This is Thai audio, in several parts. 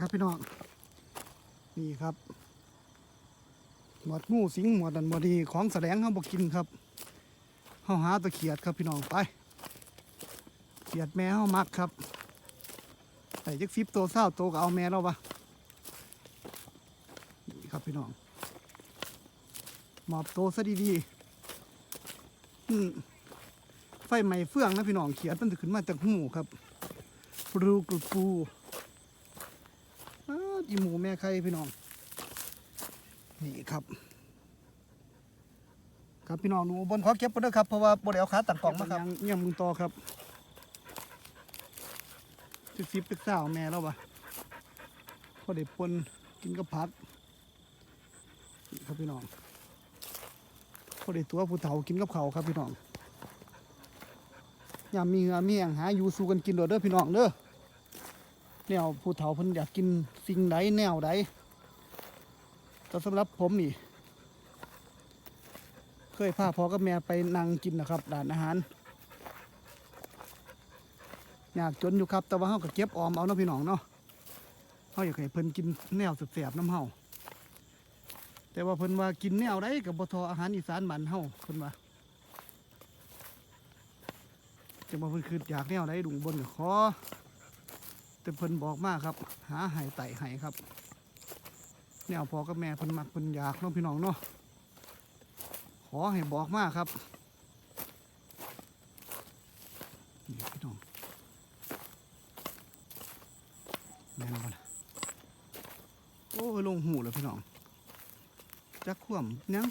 ครับพี่น้องนี่ครับหมดงูสิงหมดดันบดีของแสดงเขาบอกกินครับเขาหาตะเขียดครับพี่น้องไปเขียดแม่เขามักครับใส่จักซิบตัวเศร้าตัวก็เอาแม่เราปะนี่ครับพี่น้องหมอบโตซะดีๆอืมไฟไหม้เฟื่องนะพี่น้องเขียดมันจะขึ้นมาจากหูครับปลูกรูปู อ้หมูแม่ใครพี่น้อง นี่ครับ ครับพี่น้องหนูบนขอเก็บไปด้วยครับเพราะว่าบนเอาขาตัดกล่องมาครับยังมึงต่อครับสิบสิบเป็นสาวแม่แล้วปะพอได้ปนกินกับผักนี่ครับพี่น้องพอได้ตัวผู้เฒ่ากินกับเขาครับพี่น้องยามมีเงือมีอย่างหาอยู่สู้กันกินโดดเด้อพี่น้องเด้อ แนวผู้เฒ่าเพิ่นอยากกินสิ่งใดแนวใดแต่สำหรับผมนี่ เคยพาพ่อกับแม่ไปนั่งกินนะครับร้านอาหารอยากจนอยู่ครับ แต่ว่าเฮาก็เก็บออมเอาเนาะพี่น้องเนาะเฮาอยากให้เพิ่นกินแนวแสบๆน้ำเฮาแต่ว่าเพิ่นว่ากินแนวใดกับบทออาหารอีสานบ้านเฮาเพิ่นว่าจะมาเพิ่นคืออยากแนวใดดุงบนก็ขอ แต่เพิ่นบอกมากครับ หาไห้ไต่ไห้ครับแนวพอกับแม่เพิ่นมักเพิ่นอยากน้องพี่น้องเนาะขอให้บอกมากครับนี่พี่น้องแม่นบ่ล่ะโอ้ลงหูเลยพี่น้องจักข่วมยัง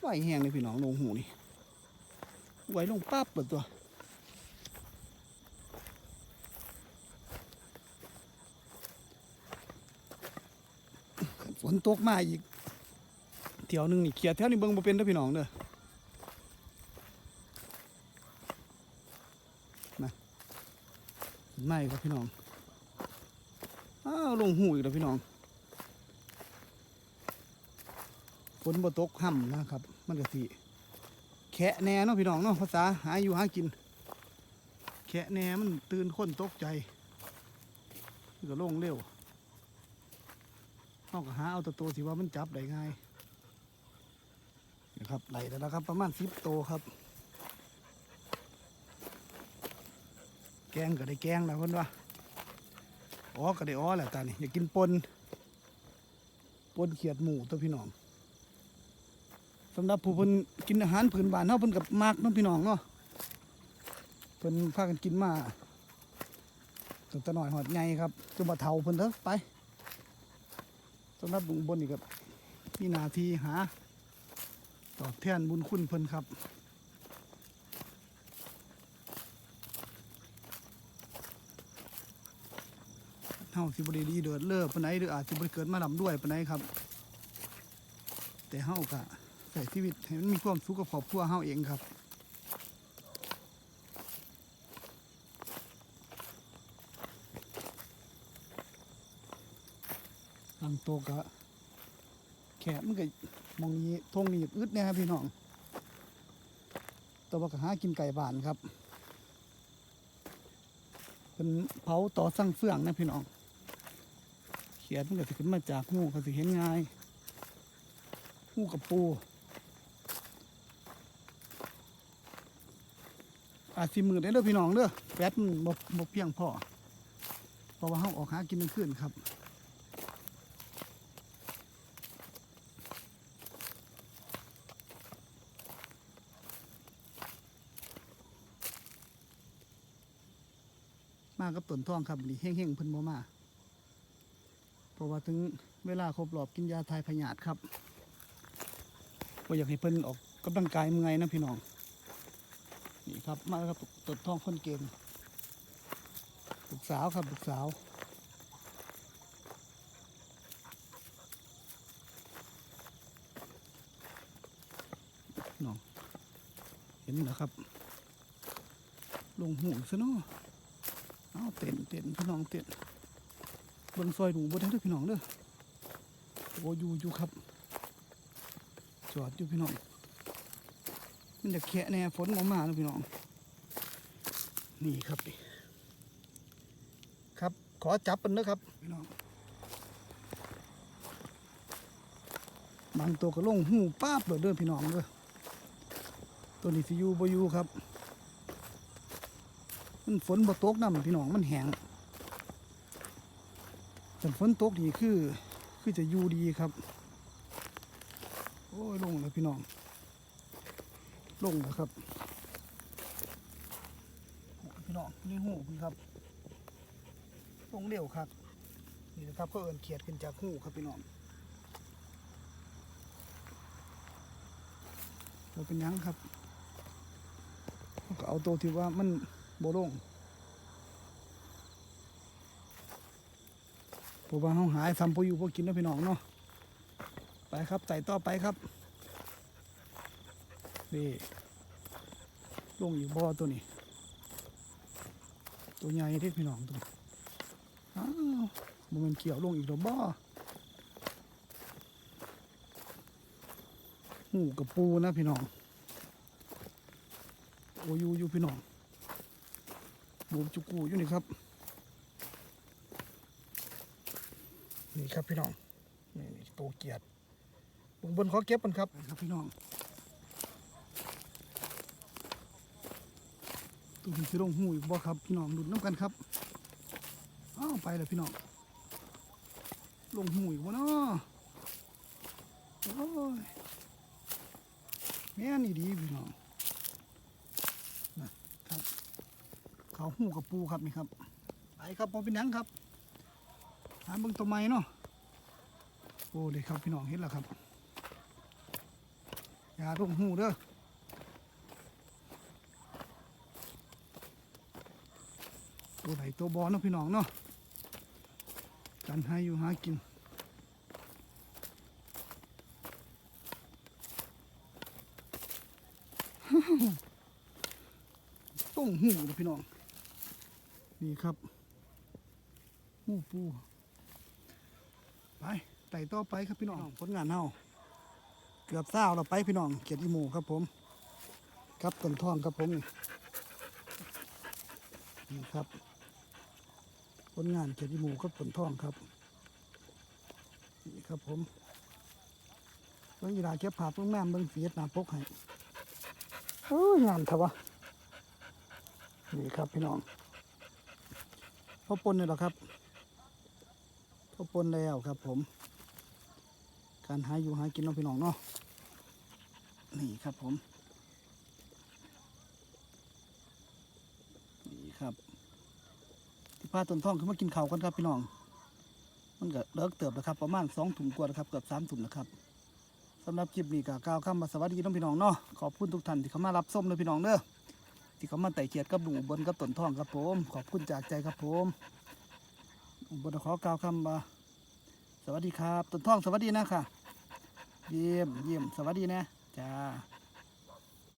ไหวแห้งเลยพี่น้องลงหูนี่ไหวลงปั๊บเปิดตัว นตกมาอีกเที่ยวหนึงนี่เขียดแถวนี้เบิ่งบ่เป็นเด้อพี่น้องเด้อนะไม่ครับพี่น้องอ้าวลงหูอีกแล้วพี่น้องฝนบ่ตกห่ำนะครับ มันก็สิแคะแหน่เนาะพี่น้องเนาะภาษาหาอยู่หากิน แคะแหน่มันตื่นคนตกใจก็ลงเร็ว เอาก็หาเอาตัวโตสิว่ามันจับได้ง่ายนะครับไหลแล้วนะครับ ประมาณสิบโตวครับ แกงก็ได้แกงแล้วคนว่าอ๋อก็ได้อ๋อแหละตานี่อยากกินปนปนเขียดหมูตัวพี่น้องสำหรับผู้เพิ่นกินอาหารพื้นบ้านเฮาเพิ่นกับมากเน้องพี่น้องเนาะเพิ่นพากันกินมาตั้งแต่น้อยหอดใหญ่ครับจนมาเฒ่าเพิ่นเถอะไป สำหรับลุงบนนี่ครับมีหนาทีหา ตอบแทนบุญคุณเพิ่นครับเฮาสิบดีดีเดือดเลิศปนไหนหรืออาจสิบเกิดมาลำด้วยปนไหนครับ แต่เฮากะใส่ชีวิตให้มันมีความสุขกับครอบครัวเฮาเองครับางโตกะแขกมันก็มองนี้ทงนี้อึดเนี่ยครับพี่น้องตัวก็หากินไก่บานครับ เป็นเผาต่อสั่งเฟื่องนะพี่น้องเขียดมันก็สิขึ้นมาจากงูก็สิเห็นง่ายงูกับปูอาจสิมือได้เด้อพี่น้องเด้อแป๊ดมันบ่บ่เพียงพอเพราะว่าเฮาออกหากินกลางคืนครับ มากับต้นทองครับนี่เฮงๆเพิ่นบ่มาเพราะว่าถึงเวลาครบรอบกินยาทายพยาธิครับบ่อยากให้เพิ่นออกกำลังกายเมื่อยนะพี่น้องนี่ครับมาครับต้นทองคนเก่งลูกสาวครับลูกสาวน้องเห็นนะครับ ลงห่วงซะเนาะ เอาเต้นเต้นพี่น้องเต้นเบิ่งซอยหนูบ่ได้เด้อพี่น้องเด้อโอ้อยู่อยู่ครับ จอดอยู่พี่น้อง มันจะแคะแน่ฝนมามาแล้วพี่น้อง นี่ครับนี่ครับ ขอจับเป็นนะครับพี่น้อง บางตัวก็ลงหูป้าบเลยเด้อพี่น้องเด้อตัวนี้สิอยู่บ่อยู่ครับ มันฝนบ่ตกน้ำพี่น้องมันแห้งแต่ฝนตกนี่คือคือจะอยู่ดีครับ โอ้ยลงแล้วพี่น้อง ลงแล้วครับพี่น้องนี่หูพี่ครับลงเร็วครับนี่นะครับก็เอินเขียดขึ้นจากหูครับพี่น้องเราเป็นยังครับเราก็เอาตัวที่ว่ามัน บลงเพราะว่าเขาหายซ้ำพออยู่พอกินแล้วพี่น้องเนาะไปครับใส่ต่อไปครับนี่ลงอีกบ่อตัวนี้ ตัวใหญ่ที่พี่น้องตัวอ้าวมันเกี่ยวลงอีกแล้วบ่อหูกับปูนะพี่น้องโอ้ยูอยู่พี่น้อง บูมจุกูอยู่นี่ครับนี่ครับพี่น้องนี่นี่ตัวเกียดบนบนขอเก็บกันครับครับพี่น้องตัวนี้สิลงหูอีกบ่ครับพี่น้องดุดน้ำกันครับอ้าวไปเลยพี่น้องลงหูอีกบ่เนาะโอ้ยแม่นี่ดีพี่น้องนะครับ เขาหูกับปูครับนี่ครับไปครับพอเป็นยังครับหาเบิ่งตัวไม้เนาะโอ้เลยครับพี่น้องเห็นแล้วครับอย่าลงหูเด้อตัวไหนตัวบอลเนาะพี่น้องเนาะกันให้อยู่หากินต้องหูนะพี่น้อง นี่ครับหูปู ไปไต่ต่อไปครับพี่น้องผลงานเฮาเกือบเศร้าเราไปพี่น้องเกียรติหมูครับผม ครับต้นทองครับผมนี่ครับผลงานเกียรติหมูกับผลทองครับนี่ครับผมเบิ่งยีราเก็บภาเบิ่งแม่เบิ่งเฟียดหนาปกให้เฮ้ยงานทวะนี่ครับพี่น้อง พอปนเลยหรอครับพอปนแล้วครับผม การหาอยู่หากินน้องพี่น้องเนาะนี่ครับผม นี่ครับที่พาต้นท่องขึ้นมากินข้าวกันครับพี่น้อง มันก็เลิกเติบแล้วครับ ประมาณสองถุงกว่าแล้วครับเกือบสามถุงแล้วครับสำหรับคลิปนี้ก็กล่าวคำมาสวัสดีน้องพี่น้องเนาะขอบคุณทุกท่านที่เข้ามารับส้มเลยพี่น้องเด้อ ที่เขามาไต่เกียรติกับหนูบนกับต้นท่องครับผม ขอบคุณจากใจครับผมบนขอกล่าวคำมาสวัสดีครับต้นท่องสวัสดีนะค่ะ เยี่ยมเยี่ยมสวัสดีนะจ้า